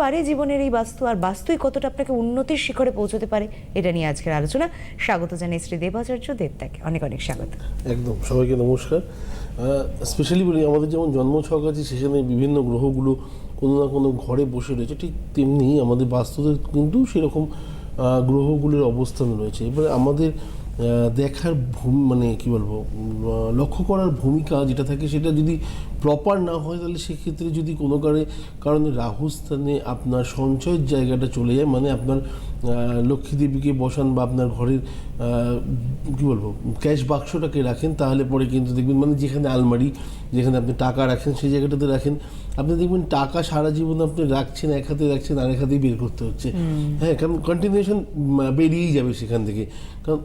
পারে জীবনের এই বাস্তু আর বাস্তুই কতটা আপনাকে উন্নতির শিখরে পৌঁছতে পারে, এটা নিয়ে আজকের আলোচনা। স্বাগত জানাই শ্রী দেবাচার্য দেবতাকে অনেক অনেক স্বাগত। একদম, সবাইকে নমস্কার। স্পেশালি বলি, আমাদের যেমন জন্মছক আছে সেখানে বিভিন্ন গ্রহগুলো কোনো না কোনো ঘরে বসে রয়েছে, ঠিক তেমনি আমাদের বাস্তুতে কিন্তু সেরকম গ্রহগুলোর অবস্থান রয়েছে। এবারে আমাদের দেখার ভূমি মানে কি বলব লক্ষ্য করার ভূমিকা যেটা থাকে সেটা যদি প্রপার না হয় তাহলে সেক্ষেত্রে যদি কোনো কারে কারণে রাহু স্থানে আপনার সঞ্চয়ের জায়গাটা চলে যায় মানে আপনার লক্ষ্মী দেবীকে বসান বা আপনার ঘরের কি বলব ক্যাশ বাক্সটাকে রাখেন তাহলে পরে কিন্তু দেখবেন মানে যেখানে আলমারি যেখানে আপনি টাকা রাখেন সেই জায়গাটাতে রাখেন। আপনি দেখবেন টাকা সারা জীবন আপনি রাখছেন এক হাতে রাখছেন আরেক হাতেই বের করতে হচ্ছে। হ্যাঁ কারণ কন্টিনিউশন বেরিয়েই যাবে সেখান থেকে। কারণ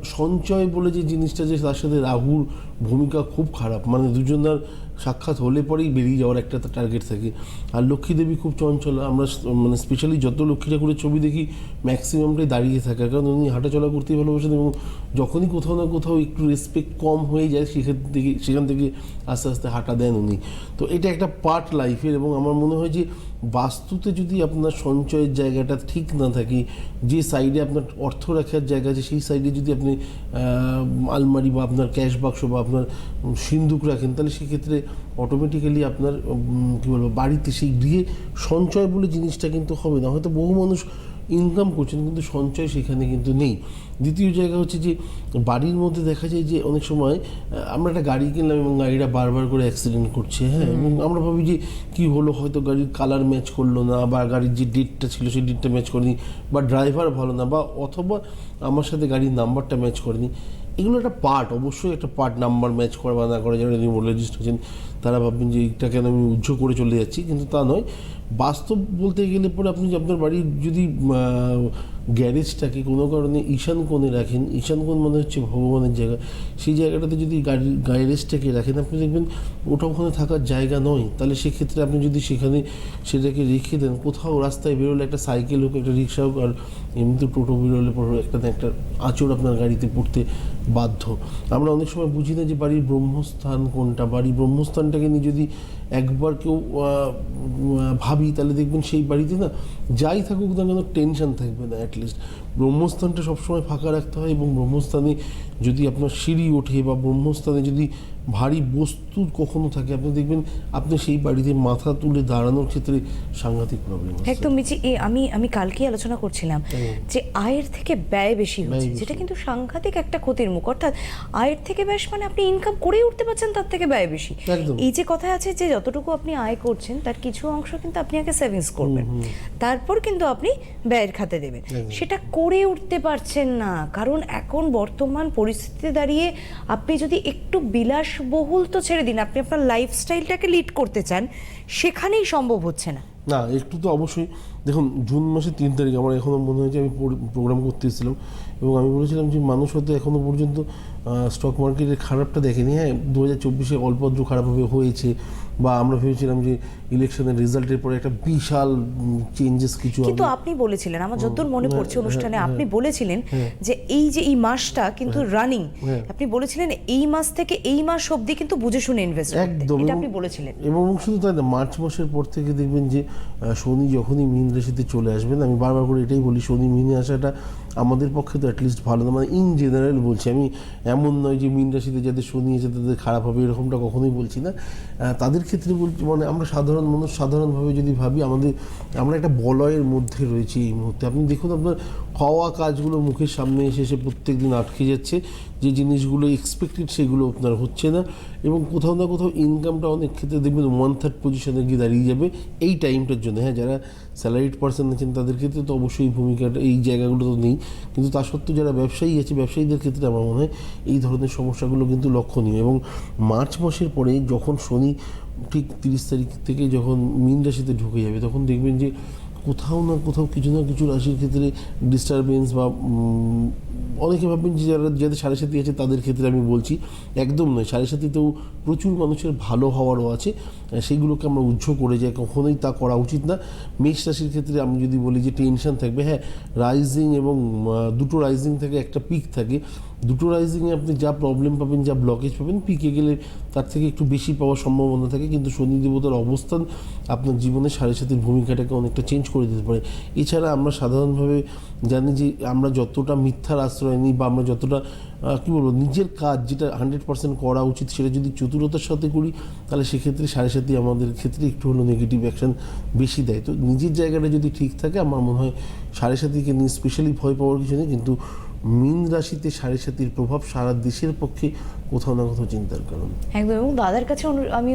সঞ্চয় বলে যে জিনিসটা যে তার সাথে রাহুর ভূমিকা খুব খারাপ। মানে দুজনার সাক্ষাৎ হলে পরেই বেরিয়ে যাওয়ার একটা টার্গেট থাকে। আর লক্ষ্মী দেবী খুব চঞ্চল, আমরা মানে স্পেশালি যত লক্ষ্মী ঠাকুরের ছবি দেখি ম্যাক্সিমামটাই দাঁড়িয়ে থাকে। কারণ উনি হাঁটাচলা করতেই ভালোবাসেন এবং যখনই কোথাও না কোথাও একটু রেসপেক্ট কম হয়ে যায় সেখান থেকে সেখান থেকে আস্তে আস্তে হাঁটা দেন উনি। তো এটা একটা পার্ট লাইফের এবং আমার মনে হয় যে বাস্তুতে যদি আপনার সঞ্চয়ের জায়গাটা ঠিক না থাকে, যে সাইডে আপনার অর্থ রাখার জায়গা আছে, সেই সাইডে যদি আপনি আলমারি বা আপনার ক্যাশ বাক্স বা আপনার সিন্দুক রাখেন, তাহলে সেক্ষেত্রে অটোমেটিক্যালি আপনার কী বলব বাড়িতে সেই গৃহে সঞ্চয় বলে জিনিসটা কিন্তু হবে না। হয়তো বহু মানুষ ইনকাম করছেন কিন্তু সঞ্চয় সেখানে কিন্তু নেই। দ্বিতীয় জায়গা হচ্ছে যে বাড়ির মধ্যে দেখা যায় যে অনেক সময় আমরা একটা গাড়ি কিনলাম এবং গাড়িটা বারবার করে অ্যাক্সিডেন্ট করছে হ্যাঁ? এবং আমরা ভাবি যে কী হলো? হয়তো গাড়ির কালার ম্যাচ করল না বা গাড়ির যে ডেটটা ছিল সেই ডেটটা ম্যাচ করেনি বা ড্রাইভার ভালো না বা অথবা আমার সাথে গাড়ির নাম্বারটা ম্যাচ করেনি। এগুলো একটা পার্ট অবশ্যই একটা পার্ট নাম্বার ম্যাচ করে বা না করা যারা নিউমোলজিস্ট আছেন তারা ভাববেন যে এইটা কেন আমি উজ্জ্ব করে চলে যাচ্ছি, কিন্তু তা নয়। বাস্তব বলতে গেলে পরে আপনি আপনার বাড়ির যদি গ্যারেজটাকে কোনো কারণে ঈশান কোণে রাখেন ঈশান কোণ মানে হচ্ছে ভগবানের জায়গা সেই জায়গাটাতে যদি গাড়ি গ্যারেজটাকে রাখেন আপনি দেখবেন ওটা ওখানে থাকার জায়গা নয়। তাহলে সেক্ষেত্রে আপনি যদি সেখানে সেটাকে রেখে দেন কোথাও রাস্তায় বেরোলে একটা সাইকেল হোক একটা রিক্সা হোক আর এমনিতে টোটো বেরোলে পরে একটা একটা আঁচড় আপনার গাড়িতে পড়তে বাধ্য। আমরা অনেক সময় বুঝি না যে বাড়ির ব্রহ্মস্থান কোনটা। বাড়ির ব্রহ্মস্থানটাকে নিয়ে যদি একবার কেউ উম, ভাবি তাহলে দেখবেন সেই বাড়িতে না যাই থাকুক না কেন টেনশন থাকবে না অ্যাটলিস্ট ব্রহ্মস্থানটা সবসময় ফাঁকা রাখতে হয় এবং ব্রহ্মস্থানে যদি আপনার সিঁড়ি ওঠে বা ব্রহ্মস্থানে যদি ভারী বস্তু কখনো থাকে আপনি দেখবেন আপনি সেই বাড়িতে মাথা তুলে দাঁড়ানোর ক্ষেত্রে সাংঘাতিক প্রবলেম একদম মিচি আমি আমি কালকেই আলোচনা করছিলাম যে আয়ের থেকে ব্যয় বেশি হচ্ছে যেটা কিন্তু সাংঘাতিক একটা ক্ষতির মুখ। অর্থাৎ আয়ের থেকে ব্যয় মানে আপনি ইনকাম করেই উঠতে পারছেন তার থেকে ব্যয় বেশি। এই যে কথা আছে যে যতটুকু আপনি আয় করছেন তার কিছু অংশ কিন্তু আপনি আগে সেভিংস করবেন। তারপর কিন্তু আপনি ব্যয়ের খাতে দেবেন। সেটা করে উঠতে পারছেন না। কারণ এখন বর্তমান পরিস্থিতিতে দাঁড়িয়ে আপনি যদি একটু বিলাসবহুল তো ছেড়ে দিন আপনি আপনার লাইফস্টাইলটাকে লিড করতে চান সেখানেই সম্ভব হচ্ছে না। না একটু তো অবশ্যই দেখুন জুন মাসের তিন তারিখ আমার এখনও মনে হয় যে আমি প্রোগ্রাম করতে এসেছিলাম এবং আমি বলেছিলাম যে মানুষ হয়তো এখনও পর্যন্ত স্টক মার্কেটের খারাপটা দেখেনি হ্যাঁ দু হাজার চব্বিশে অল্পদ্র খারাপভাবে হয়েছে বা আমরা ভেবেছিলাম যে ইলেকশনের রেজাল্টের পরে একটা বিশাল চেঞ্জেস কিছু কিন্তু আপনি বলেছিলেন আমার যতদূর মনে হ্যাঁ, পড়ছে হ্যাঁ, অনুষ্ঠানে হ্যাঁ। আপনি বলেছিলেন যে এই যে এই মাসটা কিন্তু রানিং। আপনি বলেছিলেন এই মাস থেকে এই মাস অবধি কিন্তু বুঝে শুনে ইনভেস্ট একদম এটা আপনি বলেছিলেন এবং শুধু তাই না মার্চ মাসের পর থেকে দেখবেন যে শনি যখনই মীন রাশিতে চলে আসবেন আমি বারবার করে এটাই বলি শনি মিনে আসাটা আমাদের পক্ষে তো অ্যাটলিস্ট ভালো না মানে ইন জেনারেল বলছি আমি এমন নয় যে মীন রাশিতে যাদের শনি আছে তাদের খারাপ হবে, এরকমটা কখনোই বলছি না। তাদের ক্ষেত্রে বলছি মানে আমরা সাধারণ মানুষ, সাধারণভাবে যদি ভাবি, আমাদের, আমরা একটা বলয়ের মধ্যে রয়েছি এই মুহূর্তে। আপনি দেখুন আপনার হওয়া কাজগুলো মুখের সামনে এসে এসে প্রত্যেক দিন আটকে যাচ্ছে, যে জিনিসগুলো এক্সপেক্টেড সেগুলো আপনার হচ্ছে না এবং কোথাও না কোথাও ইনকামটা অনেক ক্ষেত্রে দেখবেন ওয়ান থার্ড পজিশনে গিয়ে দাঁড়িয়ে যাবে এই টাইমটার জন্য। হ্যাঁ যারা স্যালারিড পার্সন আছেন তাদের ক্ষেত্রে তো অবশ্যই ভূমিকাটা, এই জায়গাগুলো তো নেই। কিন্তু তা সত্ত্বেও যারা ব্যবসায়ী আছে, ব্যবসায়ীদের ক্ষেত্রে আমার মনে হয় এই ধরনের সমস্যাগুলো কিন্তু লক্ষণীয় এবং মার্চ মাসের পরে যখন শনি ঠিক তিরিশ তারিখ থেকে যখন মীন রাশিতে ঢুকে যাবে, তখন দেখবেন যে কোথাও না কোথাও কিছু না কিছু রাশির ক্ষেত্রে ডিস্টারবেন্স বা অনেকে ভাববেন যে যারা, যাদের সাড়ে সাথী আছে তাদের ক্ষেত্রে আমি বলছি, একদম নয়। সাড়ে সাথীতেও প্রচুর মানুষের ভালো হওয়ারও আছে। সেইগুলোকে আমরা উজ্জ্ব করে যাই, কখনোই তা করা উচিত না। মেষ রাশির ক্ষেত্রে আমি যদি বলি যে টেনশন থাকবে হ্যাঁ রাইজিং এবং দুটো রাইজিং থাকে একটা পিক থাকে। দুটো রাইজিংয়ে আপনি যা প্রবলেম পাবেন, যা ব্লকেজ পাবেন পিকে গেলে তার থেকে একটু বেশি পাওয়ার সম্ভাবনা থাকে। কিন্তু শনি দেবতার অবস্থান আপনার জীবনে সাড়ে সাতির ভূমিকাটাকে অনেকটা চেঞ্জ করে দিতে পারে। এছাড়া আমরা সাধারণভাবে জানি যে আমরা যতটা মিথ্যার আশ্রয় নিই বা আমরা যতটা কী বলব, নিজের কাজ যেটা হান্ড্রেড পার্সেন্ট করা উচিত সেটা যদি চতুরতার সাথে করি, তাহলে সেক্ষেত্রে সাড়ে সাথে আমাদের ক্ষেত্রে একটু হলো নেগেটিভ অ্যাকশন বেশি দেয়। তো নিজের জায়গাটা যদি ঠিক থাকে, আমার মনে হয় সাড়ে সাতিকে নিয়ে স্পেশালি ভয় পাওয়ার কিছু নেই, কিন্তু মীন রাশিতে সাড়ে সাতির প্রভাব সারা দেশের পক্ষে কোথাও না কোথাও চিন্তার কারণ। একদম, এবং দাদার কাছে আমি